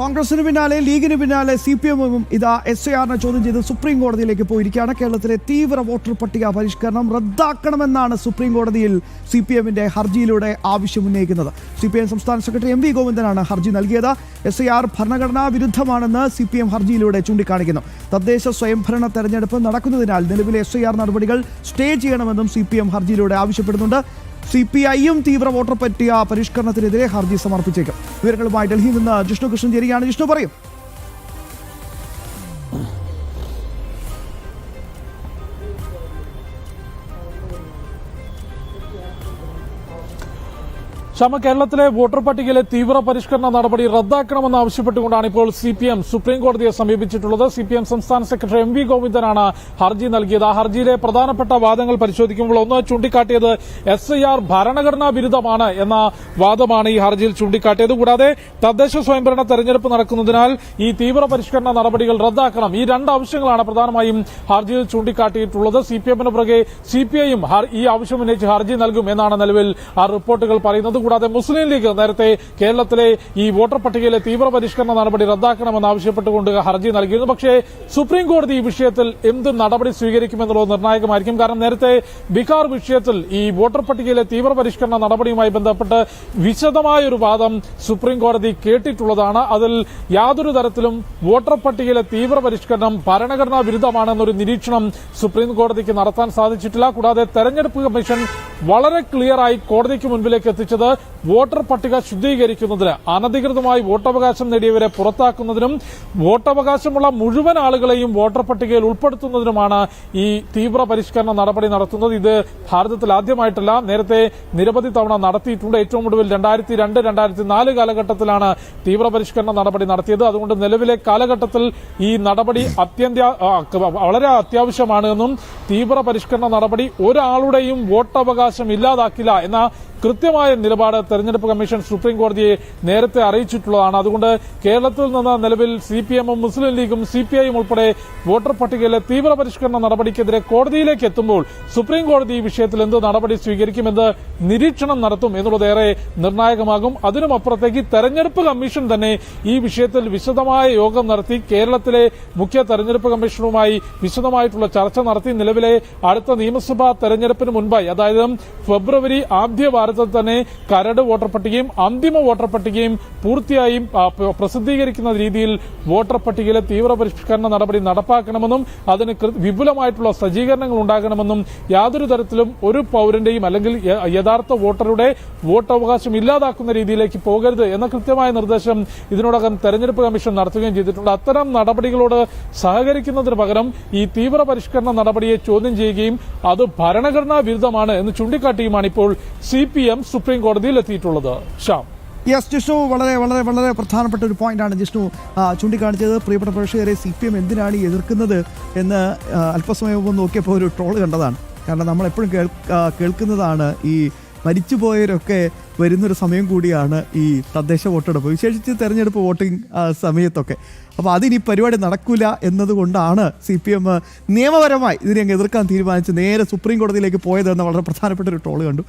കോൺഗ്രസിന് പിന്നാലെ ലീഗിന് പിന്നാലെ സി പി എമ്മും ഇതാ എസ് ഐ ആറിനെ ചോദ്യം ചെയ്ത് സുപ്രീം കോടതിയിലേക്ക് പോയിരിക്കുകയാണ്. കേരളത്തിലെ തീവ്ര വോട്ടർ പട്ടിക പരിഷ്കരണം റദ്ദാക്കണമെന്നാണ് സുപ്രീം കോടതിയിൽ സി പി എമ്മിന്റെ ഹർജിയിലൂടെ ആവശ്യം ഉന്നയിക്കുന്നത് സി പി എം സംസ്ഥാന സെക്രട്ടറി എം വി ഗോവിന്ദനാണ് ഹർജി നൽകിയത്. എസ് ഐ ആർ ഭരണഘടനാ വിരുദ്ധമാണെന്ന് സി പി എം ഹർജിയിലൂടെ ചൂണ്ടിക്കാണിക്കുന്നു. തദ്ദേശ സ്വയംഭരണ തെരഞ്ഞെടുപ്പ് നടക്കുന്നതിനാൽ നിലവിലെ എസ് ഐ ആർ നടപടികൾ സ്റ്റേ ചെയ്യണമെന്നും സി പി എം ഹർജിയിലൂടെ ആവശ്യപ്പെടുന്നുണ്ട്. സി പി ഐയും തീവ്ര വോട്ടർ പറ്റിയ പരിഷ്കരണത്തിനെതിരെ ഹർജി സമർപ്പിച്ചേക്കും. വിവരങ്ങളുമായി ഡൽഹിയിൽ നിന്ന് ജിഷ്ണു കൃഷ്ണൻ ചേരുകയാണ്. ജിഷ്ണു പറയും. ശമ കേരളത്തിലെ വോട്ടർ പട്ടികയിലെ തീവ്ര പരിഷ്കരണ നടപടി റദ്ദാക്കണമെന്ന് ആവശ്യപ്പെട്ടുകൊണ്ടാണ് ഇപ്പോൾ സി പി എം സുപ്രീം കോടതിയെ സമീപിച്ചിട്ടുള്ളത്. സി പി എം സംസ്ഥാന സെക്രട്ടറി എം വി ഗോവിന്ദനാണ് ഹർജി നൽകിയത്. ആ ഹർജിയിലെ പ്രധാനപ്പെട്ട വാദങ്ങൾ പരിശോധിക്കുമ്പോൾ ഒന്ന് ചൂണ്ടിക്കാട്ടിയത് എസ് ഐ ആർ ഭരണഘടനാ ബിരുദമാണ് എന്ന വാദമാണ് ഈ ഹർജിയിൽ ചൂണ്ടിക്കാട്ടിയത്. കൂടാതെ തദ്ദേശ സ്വയംഭരണ തെരഞ്ഞെടുപ്പ് നടക്കുന്നതിനാൽ ഈ തീവ്ര പരിഷ്കരണ നടപടികൾ റദ്ദാക്കണം. ഈ രണ്ട് ആവശ്യങ്ങളാണ് പ്രധാനമായും ഹർജിയിൽ ചൂണ്ടിക്കാട്ടിയിട്ടുള്ളത്. സി പി എമ്മിന് പുറകെ സി പി ഐയും ഈ ആവശ്യം ഉന്നയിച്ച് ഹർജി നൽകും എന്നാണ് നിലവിൽ ആ റിപ്പോർട്ടുകൾ പറയുന്നത്. കൂടാതെ മുസ്ലിം ലീഗ് നേരത്തെ കേരളത്തിലെ ഈ വോട്ടർ പട്ടികയിലെ തീവ്ര പരിഷ്കരണ നടപടി റദ്ദാക്കണമെന്ന് ആവശ്യപ്പെട്ടുകൊണ്ട് ഹർജി നൽകിയിരുന്നു. പക്ഷേ സുപ്രീം കോടതി ഈ വിഷയത്തിൽ എന്ത് നടപടി സ്വീകരിക്കുമെന്നുള്ളത് നിർണായകമായിരിക്കും. കാരണം നേരത്തെ ബീഹാർ വിഷയത്തിൽ ഈ വോട്ടർ പട്ടികയിലെ തീവ്ര പരിഷ്കരണ നടപടിയുമായി ബന്ധപ്പെട്ട് വിശദമായ ഒരു വാദം സുപ്രീം കോടതി കേട്ടിട്ടുള്ളതാണ്. അതിൽ യാതൊരു തരത്തിലും വോട്ടർ പട്ടികയിലെ തീവ്ര പരിഷ്കരണം ഭരണഘടനാ വിരുദ്ധമാണെന്നൊരു നിരീക്ഷണം സുപ്രീം കോടതിക്ക് നടത്താൻ സാധിച്ചിട്ടില്ല. കൂടാതെ തെരഞ്ഞെടുപ്പ് കമ്മീഷൻ വളരെ ക്ലിയറായി കോടതിക്ക് മുൻപിലേക്ക് എത്തിച്ചത് വോട്ടർ പട്ടിക ശുദ്ധീകരിക്കുന്നതിന് അനധികൃതമായി വോട്ടവകാശം നേടിയവരെ പുറത്താക്കുന്നതിനും വോട്ടവകാശമുള്ള മുഴുവൻ ആളുകളെയും വോട്ടർ പട്ടികയിൽ ഉൾപ്പെടുത്തുന്നതിനുമാണ് ഈ തീവ്ര പരിഷ്കരണ നടപടി നടത്തുന്നത്. ഇത് ഭാരതത്തിൽ ആദ്യമായിട്ടല്ല. നേരത്തെ നിരവധി തവണ നടത്തിയിട്ടുണ്ട്. ഏറ്റവും ഒടുവിൽ രണ്ടായിരത്തി രണ്ട് രണ്ടായിരത്തി നാല് കാലഘട്ടത്തിലാണ് തീവ്ര പരിഷ്കരണ നടപടി നടത്തിയത്. അതുകൊണ്ട് നിലവിലെ കാലഘട്ടത്തിൽ ഈ നടപടി അത്യന്ത വളരെ അത്യാവശ്യമാണ് എന്നും തീവ്ര പരിഷ്കരണ നടപടി ഒരാളുടെയും വോട്ടവകാശം ഇല്ലാതാക്കില്ല എന്ന കൃത്യമായ നിലപാട് തെരഞ്ഞെടുപ്പ് കമ്മീഷൻ സുപ്രീം കോടതിയെ നേരത്തെ അറിയിച്ചിട്ടുള്ളതാണ്. അതുകൊണ്ട് കേരളത്തിൽ നിന്ന് നിലവിൽ സി മുസ്ലിം ലീഗും സി ഉൾപ്പെടെ വോട്ടർ പട്ടികയിലെ തീവ്ര പരിഷ്കരണ നടപടിക്കെതിരെ കോടതിയിലേക്ക് എത്തുമ്പോൾ സുപ്രീം കോടതി ഈ വിഷയത്തിൽ എന്ത് നടപടി സ്വീകരിക്കുമെന്ന് നിരീക്ഷണം നടത്തും എന്നുള്ളത് ഏറെ നിർണായകമാകും. അതിനുമപ്പുറത്തേക്ക് തെരഞ്ഞെടുപ്പ് കമ്മീഷൻ തന്നെ ഈ വിഷയത്തിൽ വിശദമായ യോഗം നടത്തി കേരളത്തിലെ മുഖ്യ തെരഞ്ഞെടുപ്പ് കമ്മീഷണറുമായി വിശദമായിട്ടുള്ള ചർച്ച നടത്തി. നിലവിലെ അടുത്ത നിയമസഭാ തെരഞ്ഞെടുപ്പിന് മുൻപായി അതായത് ഫെബ്രുവരി ആദ്യ വാരത്തിൽ തന്നെ കരട് വോട്ടർ പട്ടികയും അന്തിമ വോട്ടർ പട്ടികയും പൂർത്തിയായും പ്രസിദ്ധീകരിക്കുന്ന രീതിയിൽ വോട്ടർ പട്ടികയിലെ തീവ്ര പരിഷ്കരണ നടപടി നടപ്പാക്കണമെന്നും അതിന് വിപുലമായിട്ടുള്ള സജ്ജീകരണങ്ങൾ ഉണ്ടാകണമെന്നും യാതൊരു തരത്തിലും ഒരു പൌരന്റെയും അല്ലെങ്കിൽ യഥാർത്ഥ വോട്ടറുടെ വോട്ടവകാശം ഇല്ലാതാക്കുന്ന രീതിയിലേക്ക് പോകരുത് എന്ന കൃത്യമായ നിർദ്ദേശം ഇതിനോടകം തെരഞ്ഞെടുപ്പ് കമ്മീഷൻ നടത്തുകയും ചെയ്തിട്ടുണ്ട്. അത്തരം നടപടികളോട് സഹകരിക്കുന്നതിന് പകരം ഈ തീവ്ര പരിഷ്കരണ നടപടിയെ ചോദ്യം ചെയ്യുകയും അത് ഭരണഘടനാ വിരുദ്ധമാണ് എന്ന് ചൂണ്ടിക്കാട്ടിയുമാണ് ഇപ്പോൾ സി എം സുപ്രീം കോടതിയിൽ എത്തിയിട്ടുള്ളത്. ശ്യാം. യെസ് ജിഷ്ണു വളരെ വളരെ വളരെ പ്രധാനപ്പെട്ട ഒരു പോയിന്റാണ് ജിഷ്ണു ചൂണ്ടിക്കാണിച്ചത്. പ്രിയപ്പെട്ട പ്രേക്ഷകരെ സി പി എം എന്തിനാണ് എതിർക്കുന്നത് എന്ന് അല്പസമയം മുമ്പ് നോക്കിയപ്പോൾ ഒരു ട്രോൾ കണ്ടതാണ്. കാരണം നമ്മൾ എപ്പോഴും കേൾ കേൾക്കുന്നതാണ് ഈ മരിച്ചുപോയവരൊക്കെ വരുന്നൊരു സമയം കൂടിയാണ് ഈ തദ്ദേശ വോട്ടെടുപ്പ് വിശേഷിച്ച് തെരഞ്ഞെടുപ്പ് വോട്ടിംഗ് സമയത്തൊക്കെ. അപ്പോൾ അതിനി പരിപാടി നടക്കില്ല എന്നതുകൊണ്ടാണ് സി പി എം നിയമപരമായി ഇതിനെ അങ്ങ് എതിർക്കാൻ തീരുമാനിച്ച് നേരെ സുപ്രീം കോടതിയിലേക്ക് പോയതെന്ന വളരെ പ്രധാനപ്പെട്ട ഒരു ട്രോൾ കണ്ടു.